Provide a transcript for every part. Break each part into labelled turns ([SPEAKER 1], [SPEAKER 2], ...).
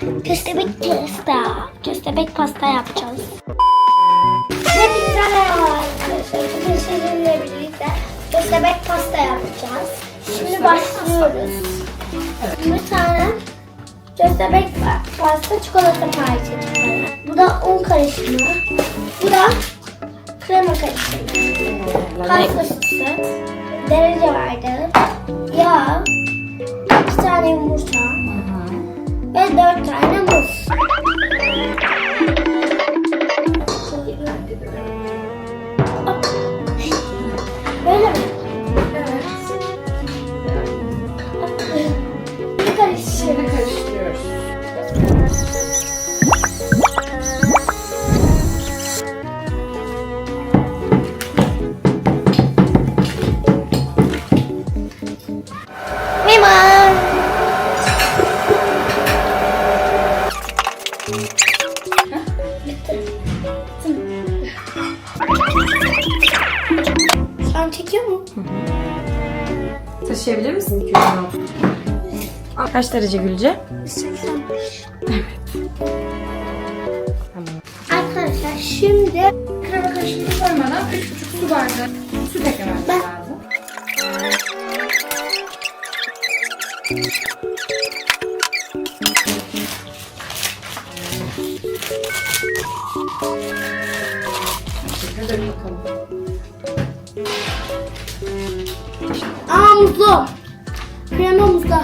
[SPEAKER 1] Köstebek pasta. Köstebek pasta yapacağız. Hepinize merhaba arkadaşlar. Bugün sizinle birlikte köstebek pasta yapacağız. Şimdi başlıyoruz. Bir tane köstebek pasta çikolata parçacıkları. Bu da un karışımı. Bu da krema karışımı. Kay fıstığı, derece vardı, yağ, iki tane yumurta ve dört tane muz. Böyle mi? Sen çekiyor mu?
[SPEAKER 2] Taşıyabilir misin 200 gram? Kaç derece Gülce?
[SPEAKER 1] 85.
[SPEAKER 2] Evet. Tamam.
[SPEAKER 1] Arkadaşlar şimdi krema karışımı
[SPEAKER 2] Koymadan 3,5 su bardağı süt eklememiz
[SPEAKER 1] Ben-
[SPEAKER 2] lazım. Hadi bakalım.
[SPEAKER 1] Aa muzlu. Krema muzlu.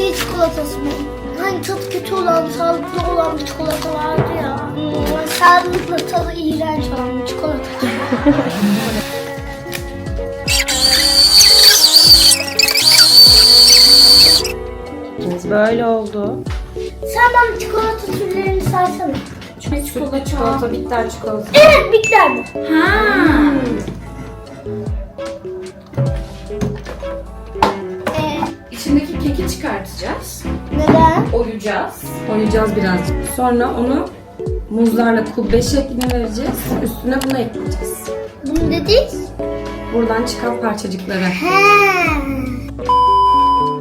[SPEAKER 1] Şey çikolatası mı? Hani tadı kötü olan, sağlıklı olan bir çikolata vardı ya. Hmm, sağlıklı tadı iğrenç olan bir çikolata.
[SPEAKER 2] Böyle oldu.
[SPEAKER 1] Sen bana çikolata türlerini saysana.
[SPEAKER 2] Çikolata, çikolata, bitter çikolata.
[SPEAKER 1] Evet, bitter mi?
[SPEAKER 2] Ha. İçindeki keki çıkartacağız.
[SPEAKER 1] neden?
[SPEAKER 2] Oyacağız. Oyacağız birazcık. Sonra onu muzlarla kubbe şekline vereceğiz. Üstüne bunu ekleyeceğiz.
[SPEAKER 1] Bunu dedik.
[SPEAKER 2] Buradan çıkan parçacıkları.
[SPEAKER 1] He.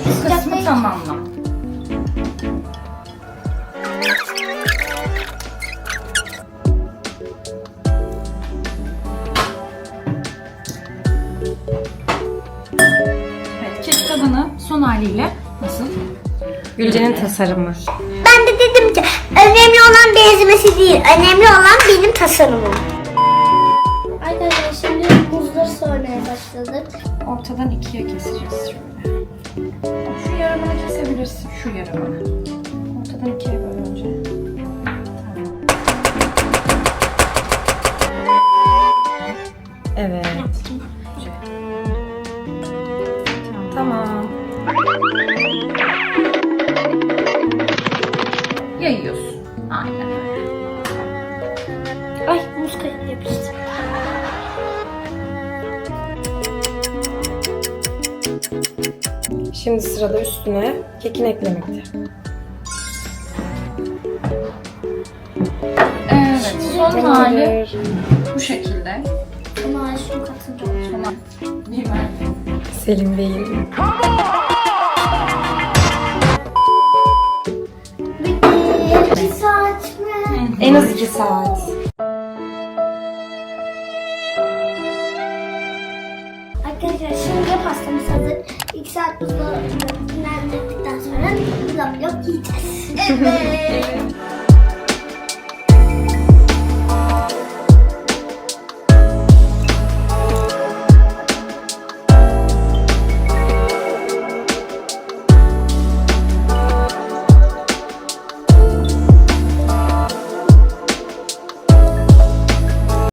[SPEAKER 2] Bu kısmı tamamla. Son haliyle nasıl? Gülce'nin tasarımı.
[SPEAKER 1] Ben de dedim ki önemli olan benzemesi değil. Önemli olan benim tasarımım. Arkadaşlar şimdi muzları soymaya başladık.
[SPEAKER 2] Ortadan ikiye keseceğiz şöyle. Şu yarımını kesebilirsin. Şu yarımını. Ortadan ikiye bölünce. Evet. Tamam. Yayıyorsun. Aynen öyle.
[SPEAKER 1] Ay muz kayıp yapıştı.
[SPEAKER 2] Şimdi sırada üstüne kekin eklemekte. Evet, son hali bu şekilde.
[SPEAKER 1] Ama şunu katınca olacak.
[SPEAKER 2] Tamam. Selim Bey'in.
[SPEAKER 1] Bir saat mi?
[SPEAKER 2] En az iki saat.
[SPEAKER 1] Arkadaşlar şimdi pastamız hazır. İki saat buzdolabında dinlendirdikten sonra blok yiyeceğiz. Evet.